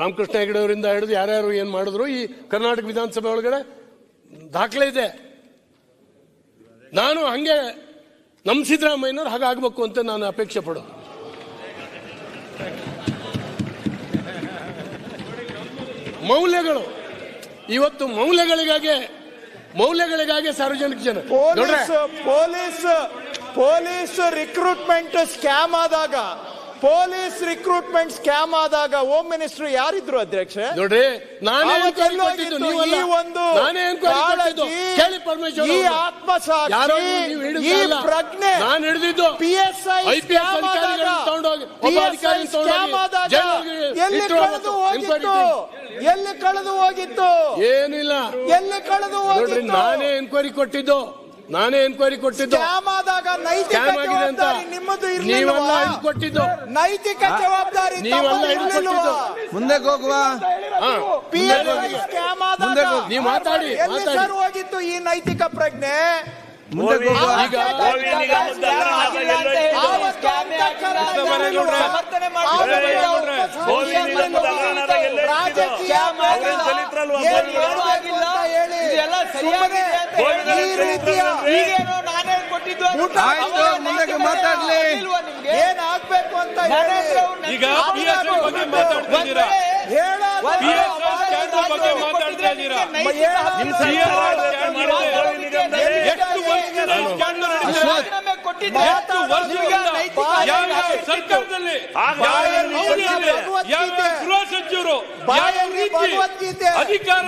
ರಾಮಕೃಷ್ಣ ಹೆಗಡೆ ಅವರಿಂದ ಹಿಡಿದು ಯಾರ್ಯಾರು ಏನ್ ಮಾಡಿದ್ರು ಈ ಕರ್ನಾಟಕ ವಿಧಾನಸಭೆ ಒಳಗಡೆ ದಾಖಲೆ ಇದೆ. ನಾನು ಹಂಗೆ ನಮ್ಮ ಸಿದ್ದರಾಮಯ್ಯನವ್ರು ಹಾಗಾಗಬೇಕು ಅಂತ ನಾನು ಅಪೇಕ್ಷೆ ಪಡೋದು. ಮೌಲ್ಯಗಳು. ಇವತ್ತು ಮೌಲ್ಯಗಳಿಗಾಗಿ ಮೌಲ್ಯಗಳಿಗಾಗಿ ಸಾರ್ವಜನಿಕ ಜನ. Police police police recruitment scam ಆದಾಗ ಪೊಲೀಸ್ ರಿಕ್ರೂಟ್ಮೆಂಟ್ ಸ್ಕ್ಯಾಮ್ ಆದಾಗ ಹೋಮ್ ಮಿನಿಸ್ಟರ್ ಯಾರಿದ್ರು ಅಧ್ಯಕ್ಷ? ನೋಡ್ರಿ ನಾನೇ ಎನ್ಕ್ವೈರಿ ಕೊಟ್ಟಿದ್ದು ನೀವಲ್ಲ ಈ ಒಂದು ನಾನೇ ಎನ್ಕ್ವೈರಿ ಕೊಟ್ಟಿದ್ದು. ಕೇಳಿ ಪರಮೇಶ್ವರ್ ಈ. ಆತ್ಮಸಾಕ್ಷಿ, ಈ. ಪ್ರಜ್ಞೆ ನಾನು ಹಿಡಿದಿದ್ದು. PSI IPS ಸ್ಕ್ಯಾಮ್ ಆದಾಗ, ಹೋಗಿ ಒಬ್ಬ ತಗೊಂಡೋಗಿ ಸ್ಕ್ಯಾಮ್ ಆದಾಗ ಎಲ್ಲಿ ಕಳೆದು ಹೋಗಿತ್ತು? ಎಲ್ಲಿ ಕಳೆದು ಹೋಗಿತ್ತು? ಏನಿಲ್ಲ. ಎಲ್ಲಿ ಕಳೆದು ಹೋಗಿ ಹೋಗಿತ್ತು? ನಾನೇ ಎನ್ಕ್ವೈರಿ ಕೊಟ್ಟಿದ್ದು. ನಾನೇ ಎನ್ಕ್ವೈರಿ ಕೊಟ್ಟಿದ್ದು. ಸ್ಕ್ಯಾಮ್ ಆದಾಗ ನೈತಿಕ ಅಂತ. ಜವಾಬ್ದಾರಿ ನಿಮ್ಮದು ನೀವೆಲ್ಲ ಹಿಡಿದು ಕೊಟ್ಟಿದ್ದು. ನೈತಿಕ ಜವಾಬ್ದಾರಿ ನೀವೆಲ್ಲ ಇರ್ಲಿಲ್ವಾ? ಕೊಟ್ಟಿದ್ದು. ಮುಂದಕ್ಕೆ ಹೋಗುವ. ಸ್ಕ್ಯಾಮ್ ಆದಾಗ ಮುಂದೆ ಹೋಗು. ನೀವು ಮಾತಾಡಿ, ಎಲ್ಲಿ ಮಾತಾಡಿ. ಸರ್ ಹೋಗಿತ್ತು ಈ ನೈತಿಕ ಪ್ರಜ್ಞೆ? ಮುಂದಕ್ಕೆ ಮಾತಾಡ್ಲಿ. ಏನ್ ಆಗ್ಬೇಕು ಅಂತ ಹೇಳಿ. ಈಗ ಬಗ್ಗೆ ಮಾತಾಡ್ತಿದ್ದೀರಾ? ಸರ್ಕಾರದಲ್ಲಿ? ಗೃಹ ಸಚಿವರು. ಅಧಿಕಾರ.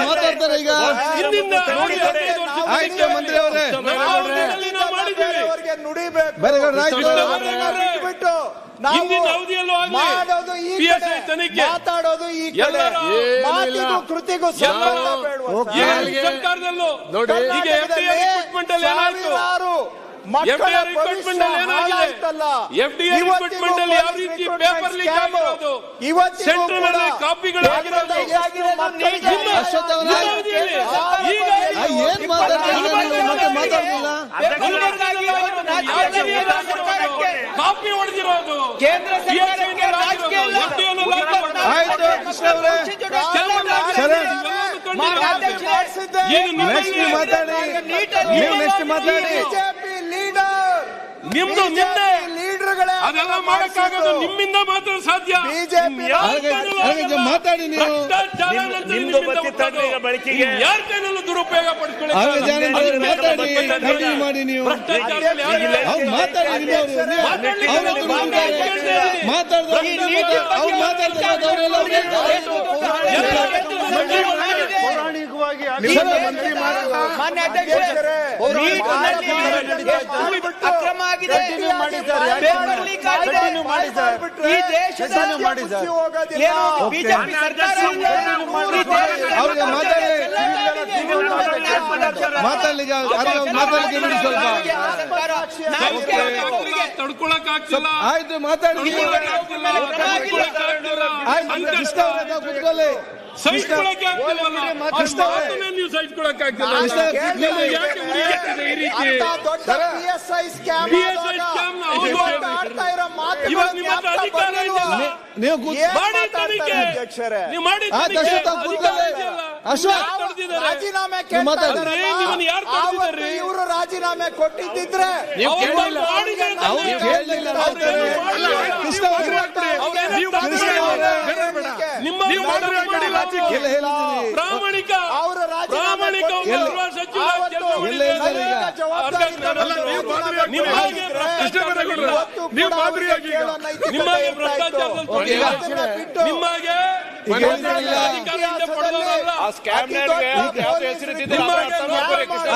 ಮಾತಾಡ್ತಾರೆ ಈಗ. ಆಯ್ತು ಮಂತ್ರಿ ಅವರೇ ಬೇರೆಯವರಿಗೆ ನುಡಿಬೇಕು. ಬಿಟ್ಟು ಮಾತಾಡೋದು ಮಾಡೋದು ಈ ಕಡೆ ಮಾತಾಡೋದು ಈ ಕಡೆ. ಮಾತಿಗೂ ಕೃತಿಗೂ ಸಂಬಂಧ ಸರ್ಕಾರದಲ್ಲೂ. ನೋಡಿ. ಈಗ ಎಫ್ ಡಿ ರಿಕ್ರೂಟ್ಮೆಂಟ್ ಅಲ್ಲಿ ಏನಾಯ್ತು? ಮಕ್ಕಳ ಭವಿಷ್ಯ? ಹಾಳಾಯ್ತಲ್ಲ. ಇವತ್ತಿಗೂ ರೀತಿ ಆಗಿರೋದು? ಇವತ್ತಿಗೂ ಕೂಡ? ಮಕ್ಕಳಿಗೆ. ಈಗ ಏನ್ ಕಾಪಿ ಹೊಡೆದಿರೋದು. ಕೇಂದ್ರ ಸರ್ಕಾರಕ್ಕೆ ರಾಜಕೀಯ. ಆಯ್ತು ಕೃಷ್ಣ ಅವರೇ. ನೆಕ್ಸ್ಟ್ ಮಾತಾಡಿ. ನೀವು ನೆಕ್ಸ್ಟ್ ಮಾತಾಡಿ. ಲೀಡರ್ ನಿಮ್ದು ಲೀಡರ್ಗಳೇ ಅದೆಲ್ಲ ಮಾಡಕ್ಕಾಗೋದು ನಿಮ್ಮಿಂದ ಮಾತ್ರ ಸಾಧ್ಯ. ಬಿಜೆಪಿ ಹಾಗೆ ಮಾತಾಡಿ ನೀವು. ನಿಮ್ದು ಬತ್ತಿ ಯಾರ ಕೈನಲ್ಲೂ ದುರುಪಯೋಗ ಪಡ್ಕೊಳ್ಳಿ ಮಾತಾಡಿ ಕಂಟಿನ್ಯೂ ಮಾಡಿ ನೀವು. ಅವ್ರು ಮಾತಾಡಿ ನೀವು ಅವ್ರು. ಮಾತಾಡ್ತಾರೆ? ಅವ್ರು ಮಾತಾಡ್ತಾರೆ? ಅವರೆಲ್ಲ ಪೌರಾಣಿಕವಾಗಿ ಮಾನ್ಯ ಅಧ್ಯಕ್ಷರೇ, ಅಕ್ರಮ ಆಗಿದೆ ಪೇಪರ್ ಲೀಕ್ ಆಗಿದೆ ಈ ದೇಶದ ಅವ್ರಿಗೆ ಮಾತಾಡಿ ಮಾತಾಡ್ಲಿಕ್ಕೆ ಮಾತಾಡ್ಲಿಕ್ಕೆ ಬಿಡಿ ಸ್ವಲ್ಪ. ಆಯ್ತು ಮಾತಾಡಿ. ಆಯ್ತು ತಾವು ಕೂತ್ಕೊಳ್ಳಿ? ರಾಜೀನಾಮೆ ನೀವು ಕಳ್ಸಿದಾರ್ರಿ? ಇವರು ರಾಜೀನಾಮೆ ಕೊಟ್ಟಿದ್ದಿದ್ರೆ ನೀವು ನಿಮ್ಮ ಪ್ರಾಮಾಣಿಕ ಪ್ರಾಮಾಣಿಕ ಗೃಹ ಸಚಿವ ನೀವು ಕೂಡ ಮಾದರಿ ಅವರಿಗೆ ಆಗಿ ಈಗ. ಕೇಳೋ ನೈತಿಕತೆ ನಿಮ್ಮ ಹಾಗೆ ಇರ್ತಾ ಇತ್ತು. ಭ್ರಷ್ಟಾಚಾರದಲ್ಲಿ ಓಕೆ, ತೊಡಗಿಲ್ಲ. ನಿಮಗೆ ಈಗ ಹೇಳಿದ್ರಲ್ಲ. ಅಧಿಕಾರದಿಂದ ಪಡೆದವರಲ್ಲ. ಅತಿ ದೊಡ್ಡ ಪೊಲೀಸ್ ರಿಕ್ರೂಟ್ಮೆಂಟ್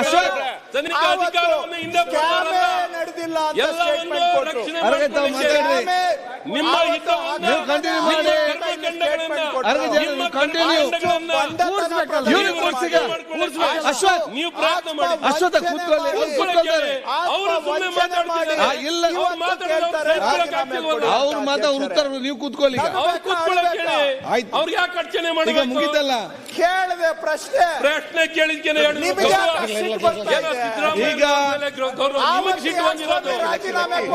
ಅಶ್ವಥ್ ತನಿಖಾ ಆವತ್ತು ಅಧಿಕಾರವನ್ನು ಹಿಂದೆ ಸ್ಕ್ಯಾಮೇ ನಡೆದಿಲ್ಲ ಅಂತ ಎಲ್ಲವನ್ನು ಸ್ಟೇಟ್ಮೆಂಟ್ ಕೊಟ್ಟರು ರಕ್ಷಣೆ ನಿಮ್ಮ ಹಿತವನ್ನ ನೀವು ಮಾಡಿ. ಮಾಡಿ. ಮಾತಾಡ್ತಿದ್ದಾರೆ. ಇಲ್ಲ. ಅವ್ರು ಮಾತ ಅವ್ರ ಉತ್ತರ ನೀವು ಕೂತ್ಕೊಳ್ಳಿ. ಅವ್ರಿಗೆ ಯಾಕೆ ಅರ್ಚನೆ ಈಗ ಮುಗಿತಲ್ಲ? ಕೇಳಿದೆ ಪ್ರಶ್ನೆ. ಪ್ರಶ್ನೆ ಕೇಳಿದ್ಕೆ ಈಗ-. ನಿಮಗೆ ಸಿಟ್ಟು ಬಂದಿರೋದು.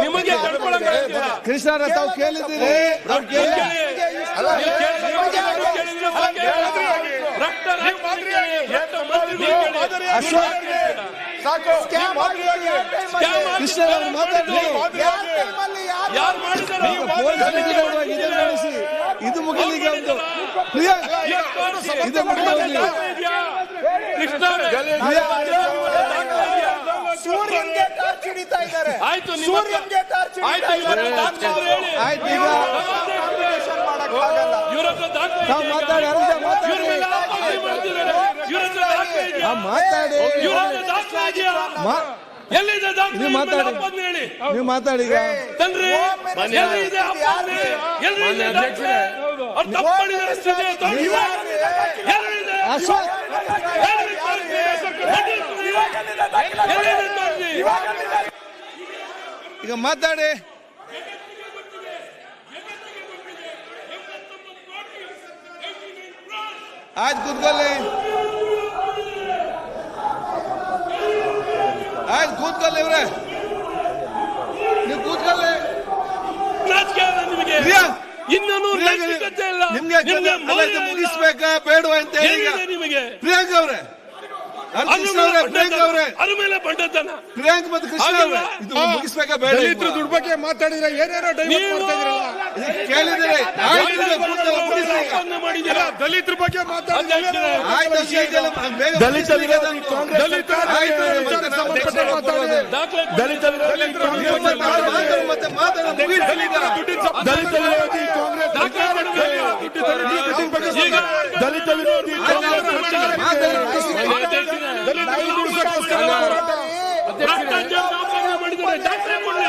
ನಿಮಗೆ ತಡ್ಕೊಳಕ್ ಆಗ್ತಿಲ್ಲ. ತಾವು ಕೇಳಿದ್ದೀರಿ ಸಾಕೆ. ಕೃಷ್ಣ ಇದೇ ನಡೆಸಿ ಇದು ಮುಗಿಲಿ ಈಗ ಒಂದು ಪ್ರಿಯಾಂಕ್ ಇದು ಮುಗಿದು ಹೋಗ್ಲಿ. ಕೃಷ್ಣ ಸೂರ್ಯನ್ಗೆ ಟಾರ್ಚ್ ಹಿಡಿತಾ ಇದ್ದಾರೆ. ಆಯ್ತು ನಿಮ್ಮ ಹತ್ರ- ಸೂರ್ಯನ್ಗೆ ಟಾರ್ಚ್ ಆಯ್ತು ಹಿಡಿತಾ ಇವರ ಇದ್ದಾರೆ. ದಾಖಲೆ ಹೇಳಿ. ಆಯ್ತು ಈಗ ಮಾಡಕ್ಕಾಗಲ್ಲ ಇವ್ರ ಹತ್ರ ದಾಖಲೆ ತಾವು ಇದೆಯಾ? ಮಾತಾಡಿ ಇವ್ರ ಮಾತಾಡಿ. ಮೇಲೆ ಆಪಾದನೆ ಮಾಡ್ತಿದ್ದಾರೆ. ಇವ್ರ ಹತ್ರ ದಾಖಲೆ ಇದೆಯಾ? ಆ, ಮಾತಾಡಿ. ಇವ್ರ ಹತ್ರ ದಾಖಲೆ ಇದೆಯಾ? ಮಾ- ಎಲ್ಲಿದೆ ದಾಖಲೆ? ನೀವು ಇವ್ರ ಮೇಲೆ ಮಾತಾಡಿ. ಆಪಾದನೆ ಹೇಳಿ. ನೀವು ಮಾತಾಡಿ ಈಗ. ತನ್ರಿ ಎಲ್ಲಿದೆ ಆಪಾದನೆ ಎಲ್ಲಿದೆ ದಾಖಲೆ? ಅವ್ರು ತಪ್ಪು ಮಾಡಿದ್ದಾರೆ ಸ್ಥಿತಿ. ಎಲ್ಲಿದೆ ಅಶ್ವಥ್ ಎಲ್ಲಿದೆ. ಈಗ ಮಾತಾಡಿ. ಆಯ್ತು ಕೂತ್ಕೊಳ್ಳಿ. ಆಯ್ತು ಕೂತ್ಕೊಳ್ಳಿ ಇವ್ರೆ. ನೀವು ಕೂತ್ಕೊಳ್ಳಿ. ನಿಮಗೆ. ಮುಗಿಸ್ಬೇಕಾ ಬೇಡವಾ ಅಂತ ಹೇಳಿ ಪ್ರಿಯಾಂಕ್ ಅವ್ರೆ ಅದ್ರ ಮೇಲೆ ಬಂಡತನ. ಪ್ರಿಯಾಂಕ್ ಮತ್ತು ಕೃಷ್ಣ ಇದು ಮುಗಿಸ್ಬೇಕಾ ಬೇಡ ದಲಿತರ ದುಡ್ಡು ಬಗ್ಗೆ ಮಾತಾಡಿದ್ರೆ ಏನೇನೋ ಡೈವರ್ಟ್ ಮಾಡ್ತಾ ಇದ್ರಲ್ಲ ಕೇಳಿದ್ರೆ ದಲಿತರ ಬಗ್ಗೆ ದಲಿತ ವಿರೋಧಿ. ಕಾಂಗ್ರೆಸ್. ದಲಿತ ವಿರೋಧಿ ಕಾಂಗ್ರೆಸ್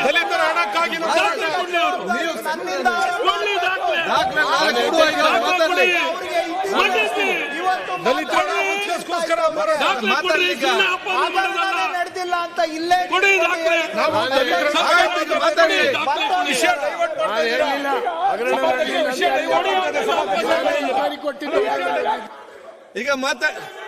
ದಲಿತರ ಹಣಕ್ಕಾಗಿ ದಲಿತರ ಮುಖ್ಯಸ್ಕೋಸ್ಕರ ನಡೆದಿಲ್ಲ ಅಂತ ಇಲ್ಲೇ ಮಾತಾಡಿ. ವಿಷಯ ಡೈವರ್ಟ್ ಮಾಡ್ತಾ ಇದ್ದೀರಾ? ವಿಷಯ